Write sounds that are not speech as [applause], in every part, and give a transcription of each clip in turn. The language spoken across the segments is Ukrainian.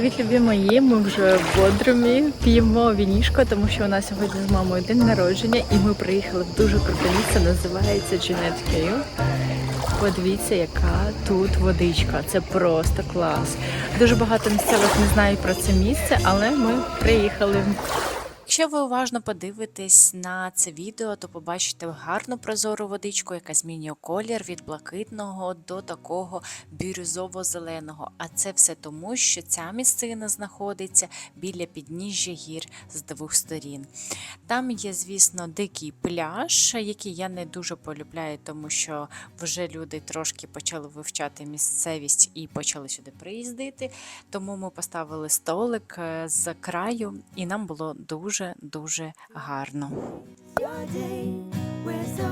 Привіт, любі мої. Ми вже в Бодрумі п'ємо вінішко, тому що у нас сьогодні з мамою день народження, і ми приїхали в дуже круте місце, називається Jeanette Cave. Подивіться, яка тут водичка. Це просто клас. Дуже багато місцевих не знають про це місце, але ми приїхали. Якщо ви уважно подивитесь на це відео, то побачите гарну прозору водичку, яка змінює колір від блакитного до такого бірюзово-зеленого. А це все тому, що ця місцина знаходиться біля підніжжя гір з двох сторін. Там є, звісно, дикий пляж, який я не дуже полюбляю, тому що вже люди трошки почали вивчати місцевість і почали сюди приїздити. Тому ми поставили столик е, з краю, і нам було дуже дуже гарно. so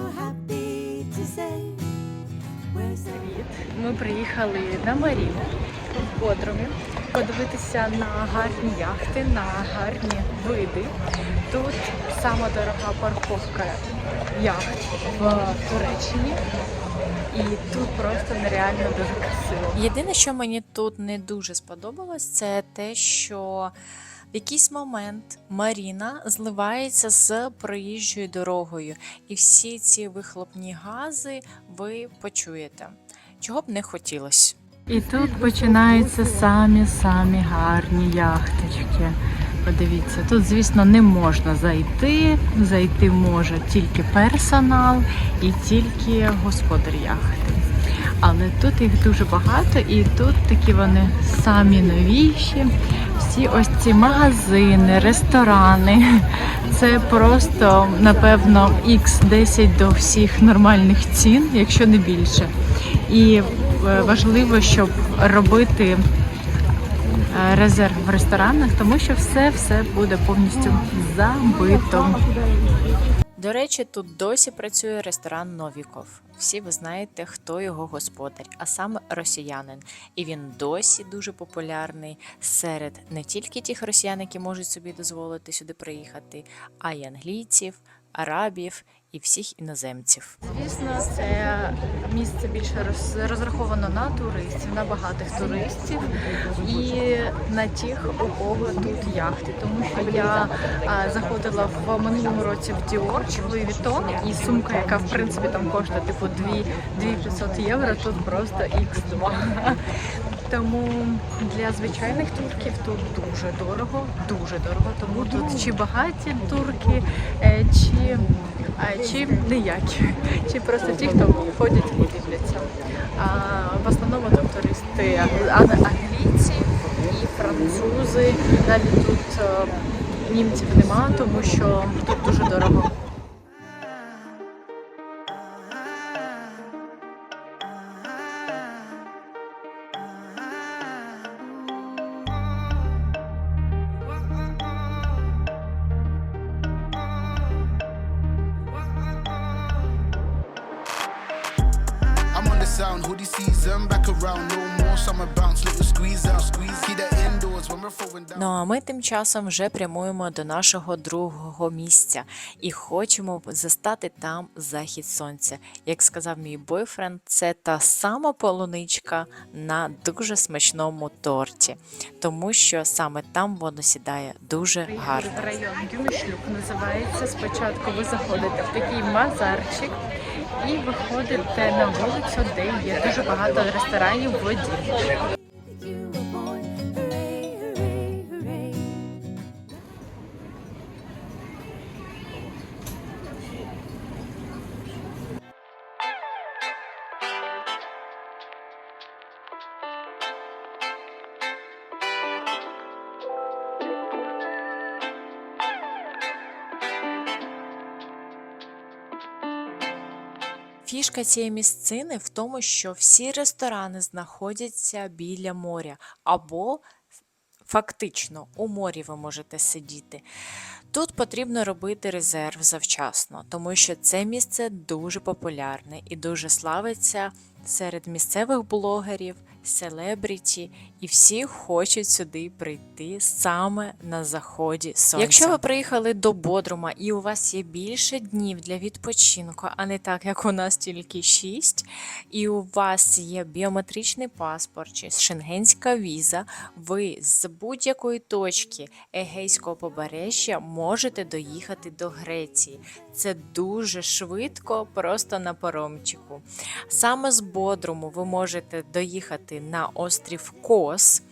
Ми приїхали на Маріну в Бодрумі подивитися на гарні яхти, на гарні види. Тут сама дорога парковка яхт в Туреччині. І тут просто нереально дуже красиво. Єдине, що мені тут не дуже сподобалось, це те, що в якийсь момент Маріна зливається з проїжджою дорогою, і всі ці вихлопні гази ви почуєте. Чого б не хотілося. І тут починаються самі-самі гарні яхточки. Подивіться, тут, звісно, не можна зайти. Зайти може тільки персонал і тільки господар яхти. Але тут їх дуже багато, і тут такі вони самі новіші. Всі ось ці магазини, ресторани. Це просто, напевно, X10 до всіх нормальних цін, якщо не більше. І е, важливо, щоб робити е, резерв в ресторанах, тому що все все буде повністю забито. До речі, тут досі працює ресторан Новіков. Всі ви знаєте, хто його господар, а саме росіянин. І він досі дуже популярний серед не тільки тих росіян, які можуть собі дозволити сюди приїхати, а й англійців, арабів і всіх іноземців. Звісно, це місце більше роз- розраховано на туристів, на багатих туристів і на тих, у кого тут яхти. Тому що я заходила в минулому році в Dior чи в Louis Vuitton, і сумка, яка в принципі там коштує типу 2 2500 євро, тут просто X2. Тому для звичайних турків тут дуже дорого, дуже дорого. Тому тут чи багаті турки, е, чи, чи ніякі, чи просто ті, хто ходять і дивляться. В основному тут туристи англійці і французи. Навіть тут е, німців нема, тому що тут дуже дорого. Тим часом вже прямуємо до нашого другого місця і хочемо застати там захід сонця. Як сказав мій бойфренд, це та сама полуничка на дуже смачному торті, тому що саме там воно сідає дуже гарно. Район Гюмішлюк називається. Спочатку ви заходите в такий мазарчик і виходите на вулицю, де є дуже багато ресторанів в воді. Фішка цієї місцини в тому, що всі ресторани знаходяться біля моря або фактично у морі ви можете сидіти. Тут потрібно робити резерв завчасно, тому що це місце дуже популярне і дуже славиться серед місцевих блогерів, селебріті, і всі хочуть сюди прийти саме на заході сонця. Якщо ви приїхали до Бодрума і у вас є більше днів для відпочинку, а не так, як у нас тільки 6, і у вас є біометричний паспорт чи шенгенська віза, ви з будь-якої точки Егейського побережжя можете доїхати до Греції. Це дуже швидко, просто на паромчику. Саме з Бодруму ви можете доїхати на острів Кос.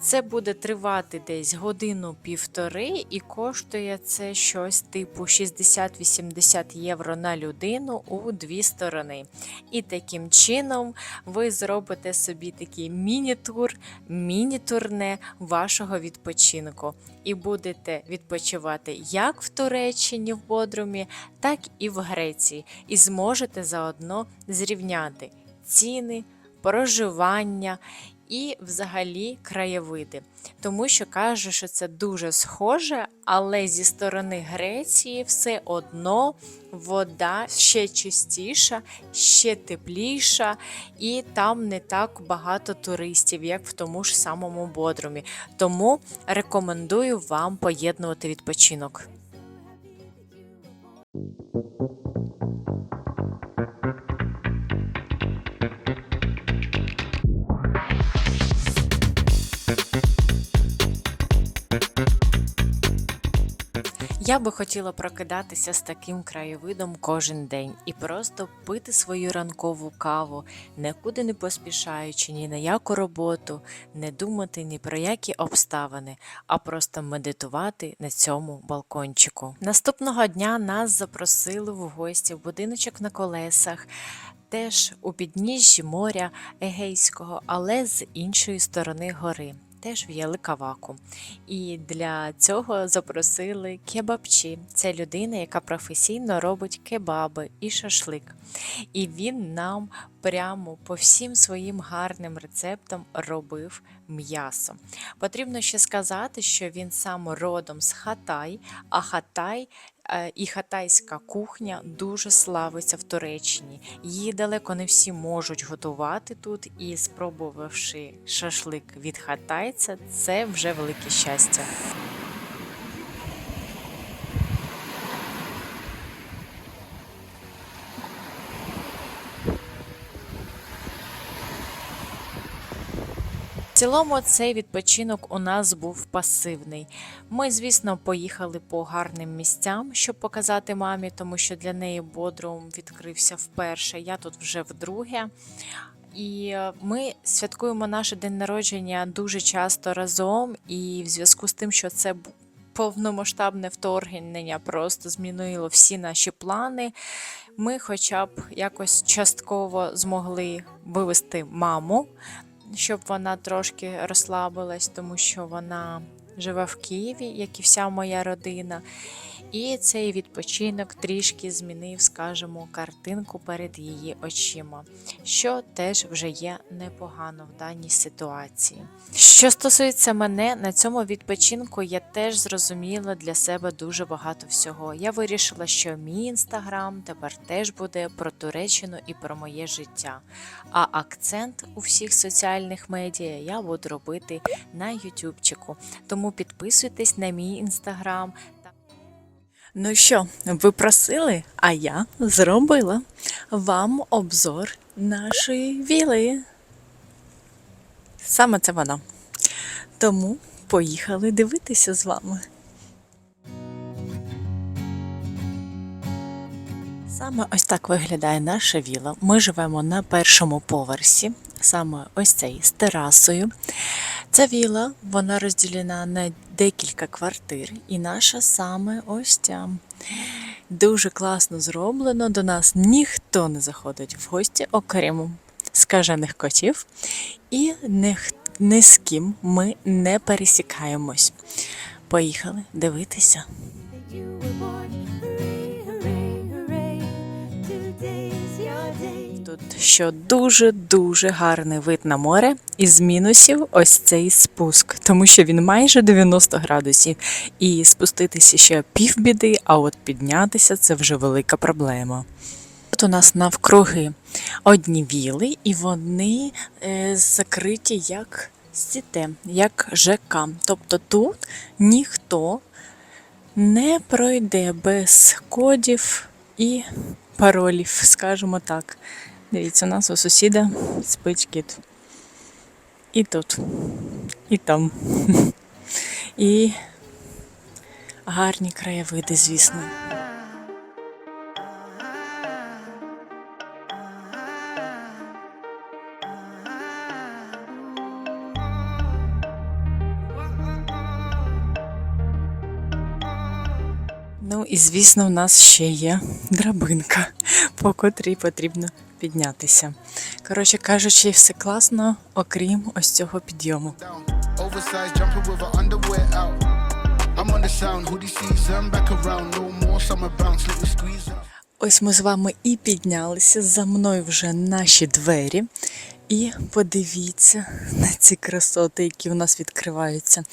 Це буде тривати десь годину-півтори, і коштує це щось типу 60-80 євро на людину у дві сторони. І таким чином ви зробите собі такий міні-тур, міні-турне вашого відпочинку. І будете відпочивати як в Туреччині в Бодрумі, так і в Греції. І зможете заодно зрівняти ціни, проживання і взагалі краєвиди. Тому що каже, що це дуже схоже, але зі сторони Греції все одно вода ще чистіша, ще тепліша, і там не так багато туристів, як в тому ж самому Бодрумі. Тому рекомендую вам поєднувати відпочинок. Я би хотіла прокидатися з таким краєвидом кожен день і просто пити свою ранкову каву, нікуди не поспішаючи ні на яку роботу, не думати ні про які обставини, а просто медитувати на цьому балкончику. Наступного дня нас запросили в гості в будиночок на колесах. Теж у підніжжі моря Егейського, але з іншої сторони гори теж в Яликаваку. І для цього запросили кебабчі. Це людина, яка професійно робить кебаби і шашлик. І він нам прямо по всім своїм гарним рецептам робив м'ясо. Потрібно ще сказати, що він сам родом з Хатай, а Хатай і хатайська кухня дуже славиться в Туреччині. Її далеко не всі можуть готувати тут, і спробувавши шашлик від хатайця, це вже велике щастя. Цілому цей відпочинок у нас був пасивний. Ми, звісно, поїхали по гарним місцям, щоб показати мамі, тому що для неї Бодрум відкрився вперше. Я тут вже вдруге. І е, ми святкуємо наш день народження дуже часто разом, і в зв'язку з тим, що це повномасштабне вторгнення просто змінило всі наші плани. Ми, хоча б якось частково змогли вивести маму, щоб вона трошки розслабилась, тому що вона живе в Києві, як і вся моя родина. І цей відпочинок трішки змінив, скажімо, картинку перед її очима, що теж вже є непогано в даній ситуації. Що стосується мене, на цьому відпочинку я теж зрозуміла для себе дуже багато всього. Я вирішила, що мій інстаграм тепер теж буде про Туреччину і про моє життя. А акцент у всіх соціальних медіа я буду робити на ютубчику. Тому підписуйтесь на мій інстаграм. Ну що, ви просили, а я зробила вам обзор нашої віли. Саме це вона. Тому поїхали дивитися з вами. Саме ось так виглядає наша віла. Ми живемо на першому поверсі, саме ось цей з терасою. Ця віла вона розділена на декілька квартир, і наша саме ось ця. Дуже класно зроблено. До нас ніхто не заходить в гості, окрім скажених котів, і ні, з ким ми не пересікаємось. Поїхали дивитися. Тут що дуже дуже гарний вид на море, і з мінусів ось цей спуск, тому що він майже 90 градусів, і спуститися ще півбіди, а от піднятися це вже велика проблема. Тут у нас навкруги одні віли, і вони е, закриті як сіте, як ЖК. Тобто тут ніхто не пройде без кодів і паролів, скажімо так. Дивіться, у нас у сусіда спить кіт. І тут, і там. [laughs] І гарні краєвиди, звісно. Ну і звісно, в нас ще є драбинка, [laughs] по котрій потрібно піднятися. Коротше кажучи, все класно, окрім ось цього підйому. Ось ми з вами і піднялися. За мною вже наші двері. І подивіться на ці красоти, які у нас відкриваються.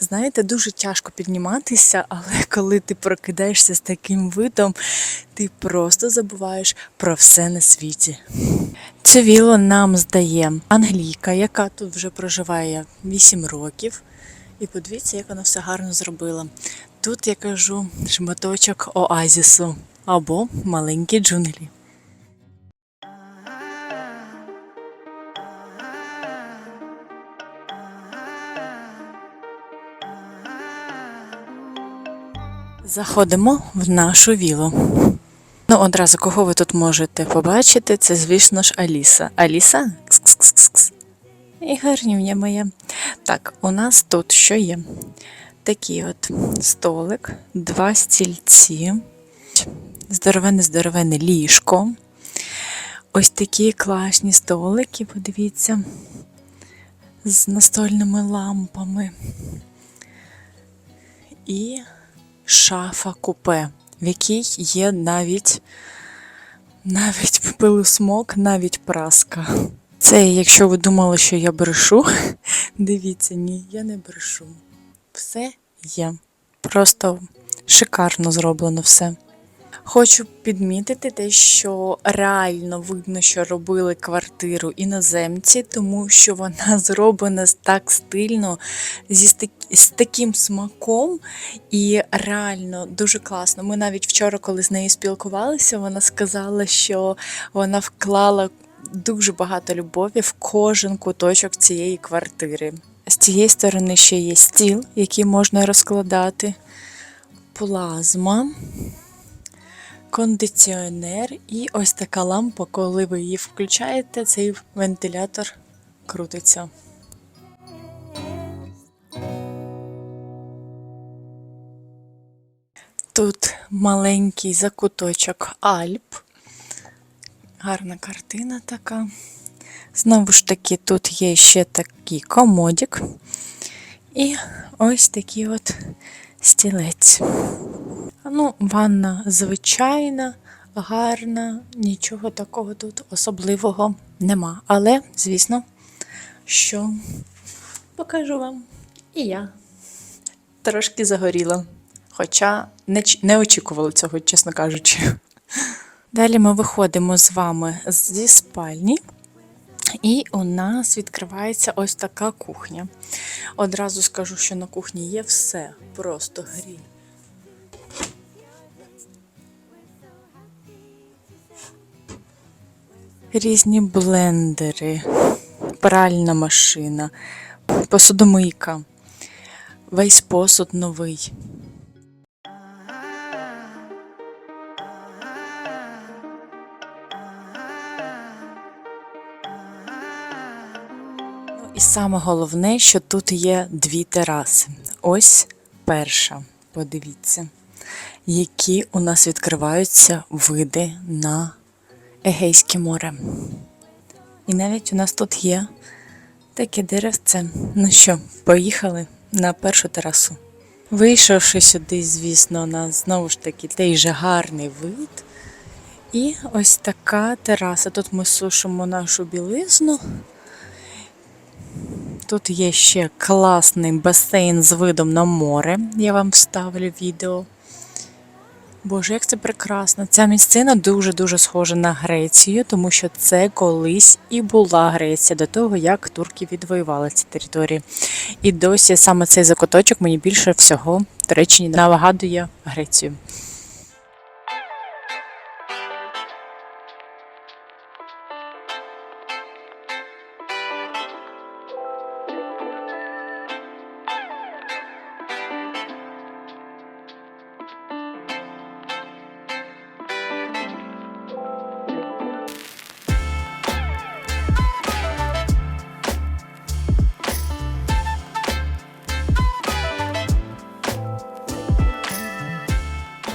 Знаєте, дуже тяжко підніматися, але коли ти прокидаєшся з таким видом, ти просто забуваєш про все на світі. Це віло нам здає англійка, яка тут вже проживає 8 років. І подивіться, як вона все гарно зробила. Тут я кажу шматочок оазісу або маленькі джунглі. Заходимо в нашу вілу. Ну, одразу кого ви тут можете побачити, це, звісно ж, Аліса. Аліса? Кс-кс-кс-кс. І гарнюня моя. Так, у нас тут що є? Такий от столик, два стільці, здоровенне ліжко. Ось такі класні столики, подивіться, з настольними лампами. І шафа купе, в якій є навіть навіть пилосмок, навіть праска. Це якщо ви думали, що я брешу, [laughs] дивіться, ні, я не брешу. Все є. Просто шикарно зроблено все. Хочу підмітити те, що реально видно, що робили квартиру іноземці, тому що вона [laughs] зроблена так стильно, зі з таким смаком, і реально дуже класно. Ми навіть вчора, коли з нею спілкувалися, вона сказала, що вона вклала дуже багато любові в кожен куточок цієї квартири. З цієї сторони ще є стіл, який можна розкладати, плазма кондиціонер і ось така лампа, коли ви її включаєте, цей вентилятор крутиться. Тут маленький закуточок Альп. Гарна картина така. Знову ж таки, тут є ще такий комодік. І ось такий от стілець. Ну, ванна звичайна, гарна, нічого такого тут особливого нема. Але, звісно, що покажу вам. І я трошки загоріла. Хоча не, не очікувала цього, чесно кажучи. Далі ми виходимо з вами зі спальні. І у нас відкривається ось така кухня. Одразу скажу, що на кухні є все, просто гріль. Різні блендери, пральна машина, посудомийка, весь посуд новий. Ну і саме головне, що тут є дві тераси. Ось перша. Подивіться, які у нас відкриваються види на Егейське море. І навіть у нас тут є таке деревце. Ну що, поїхали на першу терасу. Вийшовши сюди, звісно, у нас знову ж таки той же гарний вид. І ось така тераса. Тут ми сушимо нашу білизну. Тут є ще класний басейн з видом на море. Я вам вставлю відео. Боже, як це прекрасно! Ця місцина дуже-дуже схожа на Грецію, тому що це колись і була Греція до того, як турки відвоювали ці території. І досі саме цей закоточок мені більше всього до речі, нагадує Грецію.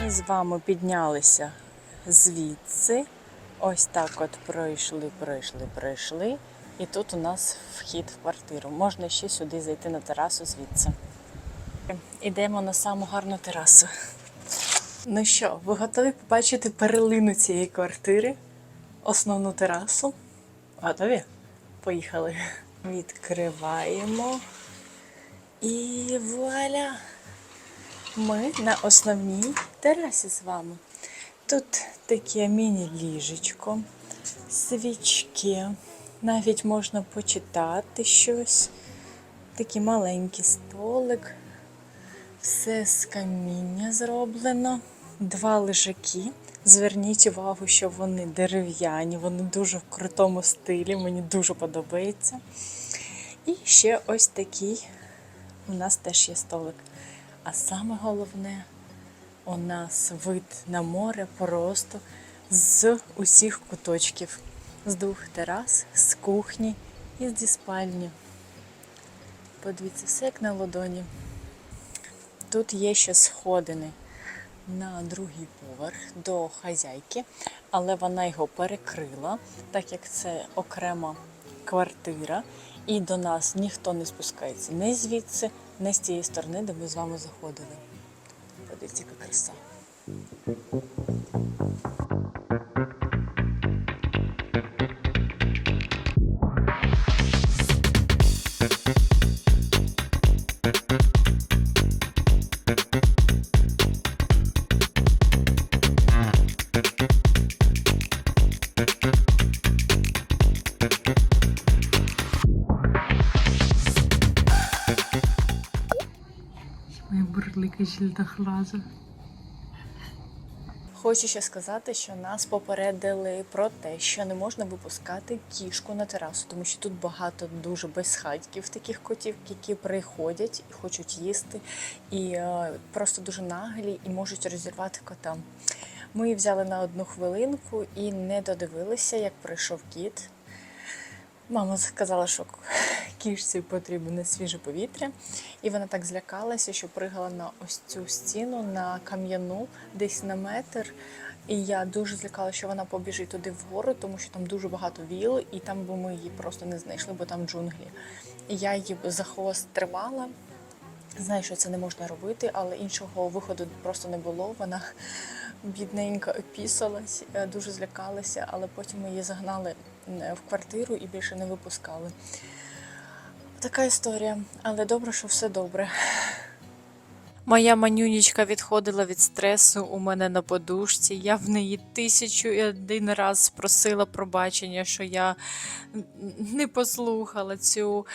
Ми з вами піднялися звідси. Ось так от пройшли, пройшли, пройшли. І тут у нас вхід в квартиру. Можна ще сюди зайти на терасу звідси. Ідемо на саму гарну терасу. Ну що, ви готові побачити перлину цієї квартири? Основну терасу? Готові? Поїхали. Відкриваємо. І вуаля! Ми на основній терасі з вами. Тут таке міні-ліжечко, свічки, навіть можна почитати щось. Такий маленький столик. Все з каміння зроблено. Два лежаки. Зверніть увагу, що вони дерев'яні, вони дуже в крутому стилі, мені дуже подобається. І ще ось такий у нас теж є столик. А саме головне, у нас вид на море просто з усіх куточків, з двох терас, з кухні і зі спальні. Подивіться, все як на ладоні. Тут є ще сходини на другий поверх до хазяйки, але вона його перекрила, так як це окрема квартира, і до нас ніхто не спускається не звідси, не з тієї сторони, де ми з вами заходили. Подивіться, яка краса. Бурлика жільдахлаза. Хочу ще сказати, що нас попередили про те, що не можна випускати кішку на терасу, тому що тут багато дуже безхатьків, таких котів, які приходять і хочуть їсти, і е, просто дуже наглі і можуть розірвати кота. Ми її взяли на одну хвилинку і не додивилися, як прийшов кіт. Мама сказала, що кішці потрібне свіже повітря, і вона так злякалася, що пригала на ось цю стіну на кам'яну, десь на метр. І я дуже злякалася, що вона побіжить туди вгору, тому що там дуже багато віл, і там би ми її просто не знайшли, бо там джунглі. І я її за хвост тримала. Знаю, що це не можна робити, але іншого виходу просто не було. Вона бідненько опісалась, е, дуже злякалася, але потім ми її загнали е, в квартиру і більше не випускали. Така історія, але добре, що все добре. Моя манюнічка відходила від стресу у мене на подушці. Я в неї тисячу і один раз просила пробачення, що я не послухала цю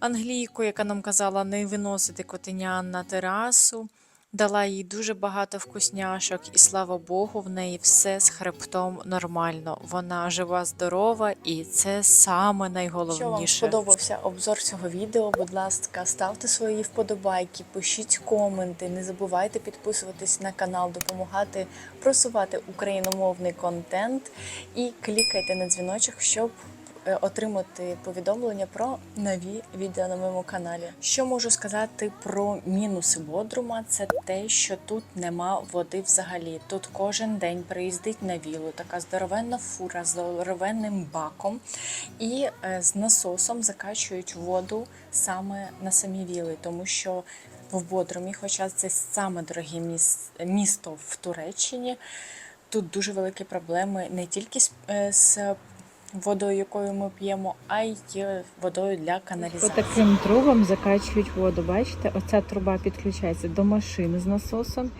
англійку, яка нам казала не виносити котеня на терасу. Дала їй дуже багато вкусняшок, і слава Богу, в неї все з хребтом нормально. Вона жива, здорова, і це саме найголовніше. Якщо вам сподобався обзор цього відео, будь ласка, ставте свої вподобайки, пишіть коменти, не забувайте підписуватись на канал, допомагати просувати україномовний контент і клікайте на дзвіночок, щоб отримати повідомлення про нові відео на моєму каналі. Що можу сказати про мінуси Бодрума? Це те, що тут нема води взагалі. Тут кожен день приїздить на вілу, така здоровенна фура з здоровенним баком, і е, з насосом закачують воду саме на самі віли, тому що в Бодрумі, хоча це саме дороге міс- місто в Туреччині, тут дуже великі проблеми не тільки з, е, з водою, якою ми п'ємо, а й водою для По таким трубам закачують воду. Бачите, оця труба підключається до машини з насосом,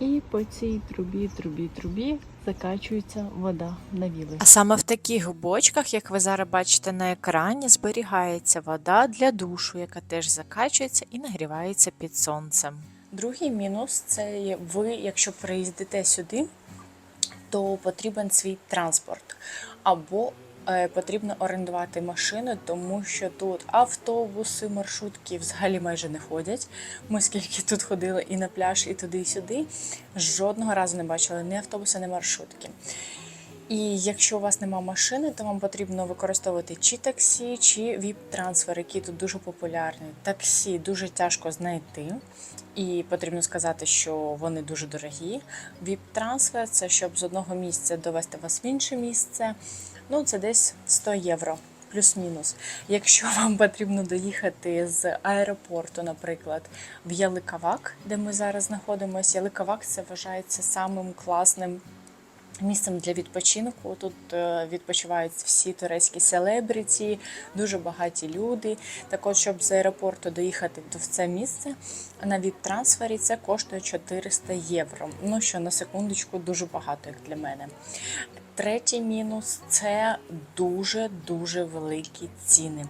І по цій трубі, трубі, трубі закачується вода на віли. А саме в таких бочках, як ви зараз бачите на екрані, зберігається вода для душу, яка теж закачується і нагрівається під сонцем. Другий мінус це ви, якщо приїздите сюди, то потрібен свій транспорт. Або потрібно орендувати машину, тому що тут автобуси, маршрутки взагалі майже не ходять. Ми скільки тут ходили і на пляж, і туди, і сюди, жодного разу не бачили ні автобуси, ні маршрутки. І якщо у вас нема машини, то вам потрібно використовувати чи таксі, чи віп-трансфер, які тут дуже популярні. Таксі дуже тяжко знайти, і потрібно сказати, що вони дуже дорогі. Віп-трансфер це щоб з одного місця довести вас в інше місце. Ну, це десь 100 євро. Плюс-мінус. Якщо [laughs] вам потрібно доїхати з аеропорту, наприклад, в Яликавак, де ми зараз знаходимося, Яликавак це вважається самим класним місцем для відпочинку. Тут е, відпочивають всі турецькі селебриті, дуже багаті люди. Так от, щоб з аеропорту доїхати в це місце на віп-трансфері, це коштує 400 євро. Ну що на секундочку дуже багато, як для мене. Третій мінус це дуже дуже великі ціни.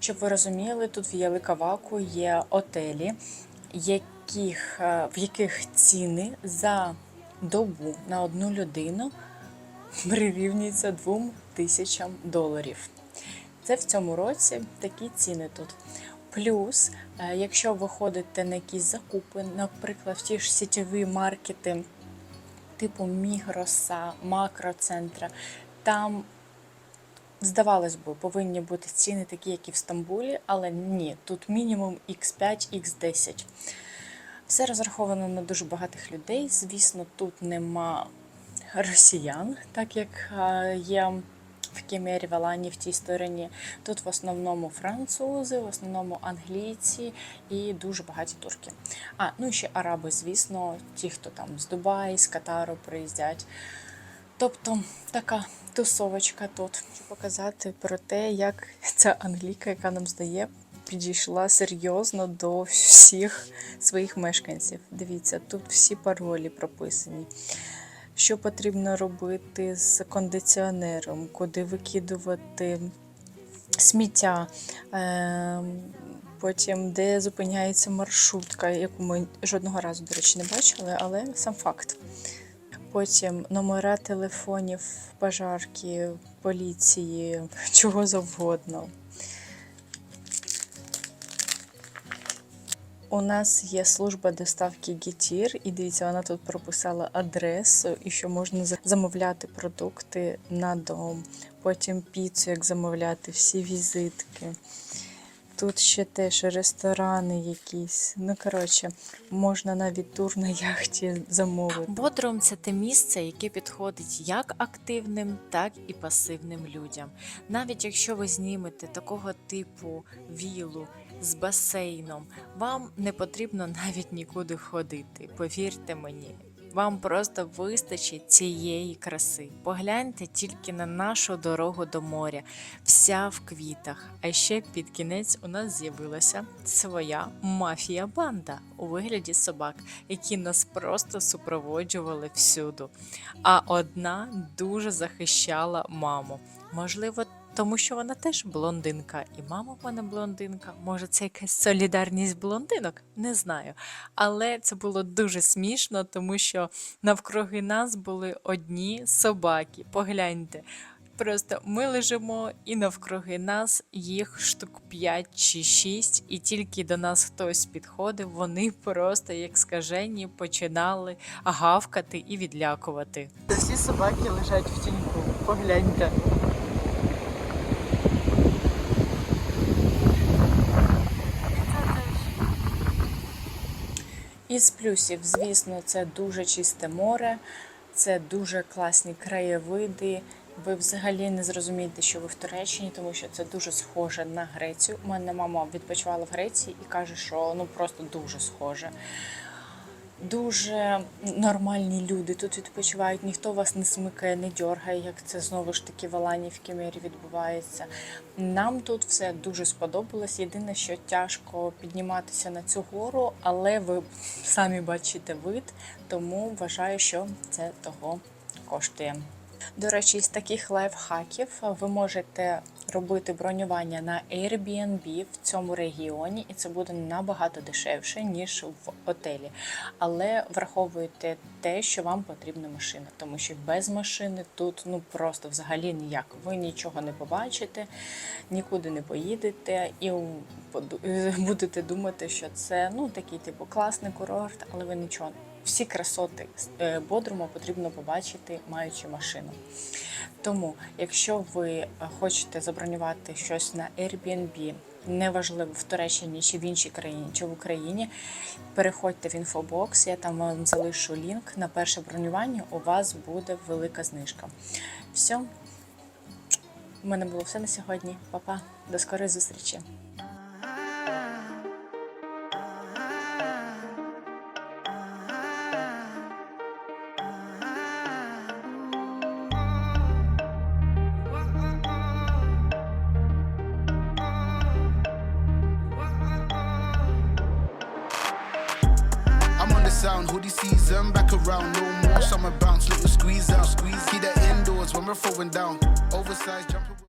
Щоб ви розуміли, тут в Яликаваку є отелі, яких, е, в яких ціни за добу на одну людину прирівнюється 2 тисячам доларів. Це в цьому році такі ціни тут. Плюс, е, якщо ви ходите на якісь закупи, наприклад, в ті ж сітєві маркети типу Мігроса, макроцентра, там, здавалось би, повинні бути ціни такі, як і в Стамбулі, але ні, тут мінімум X5, X10. Все розраховано на дуже багатих людей. Звісно, тут нема росіян, так як е, є в Кемері, Валані в тій стороні. Тут в основному французи, в основному англійці і дуже багаті турки. А, ну і ще араби, звісно, ті, хто там з Дубаї, з Катару приїздять. Тобто така тусовочка тут. Хочу показати про те, як ця англійка, яка нам здає, підійшла серйозно до всіх своїх мешканців. Дивіться, тут всі паролі прописані. Що потрібно робити з кондиціонером, куди викидувати сміття, ем, потім де зупиняється маршрутка, яку ми жодного разу, до речі, не бачили, але сам факт. Потім номера телефонів, пожарки, поліції, [laughs] чого завгодно. У нас є служба доставки Гетір, і дивіться, вона тут прописала адресу і що можна замовляти продукти на дом. Потім піцу, як замовляти, всі візитки. Тут ще теж ресторани якісь. Ну, коротше, можна навіть тур на яхті замовити. Бодрум це те місце, яке підходить як активним, так і пасивним людям. Навіть якщо ви знімете такого типу вілу з басейном, вам не потрібно навіть нікуди ходити. Повірте мені. Вам просто вистачить цієї краси. Погляньте тільки на нашу дорогу до моря, вся в квітах. А ще під кінець у нас з'явилася своя мафія-банда у вигляді собак, які нас просто супроводжували всюду. А одна дуже захищала маму. Можливо, тому що вона теж блондинка, і мама в мене блондинка. Може, це якась солідарність блондинок? Не знаю. Але це було дуже смішно, тому що навкруги нас були одні собаки. Погляньте. Просто ми лежимо, і навкруги нас їх штук 5 чи 6, і тільки до нас хтось підходив, вони просто, як скажені, починали гавкати і відлякувати. Всі собаки лежать в тіньку. Погляньте. Із плюсів, звісно, це дуже чисте море, це дуже класні краєвиди. Ви взагалі не зрозумієте, що ви в Туреччині, тому що це дуже схоже на Грецію. У мене мама відпочивала в Греції і каже, що ну просто дуже схоже. Дуже нормальні люди тут відпочивають, ніхто вас не смикає, не дьоргає, як це знову ж таки в Алані в Кімері відбувається. Нам тут все дуже сподобалось. Єдине, що тяжко підніматися на цю гору, але ви самі бачите вид, тому вважаю, що це того коштує. До речі, з таких лайфхаків ви можете робити бронювання на Airbnb в цьому регіоні, і це буде набагато дешевше, ніж в отелі. Але враховуйте те, що вам потрібна машина, тому що без машини тут ну просто взагалі ніяк. Ви нічого не побачите, нікуди не поїдете і [laughs] будете думати, що це ну такий типу класний курорт, але ви нічого. Всі красоти е, Бодруму потрібно побачити, маючи машину. Тому, якщо ви е, хочете забронювати щось на Airbnb, неважливо в Туреччині чи в іншій країні, чи в Україні, переходьте в інфобокс, я там вам залишу лінк на перше бронювання. У вас буде велика знижка. Все, у мене було все на сьогодні. Па-па, до скорої зустрічі.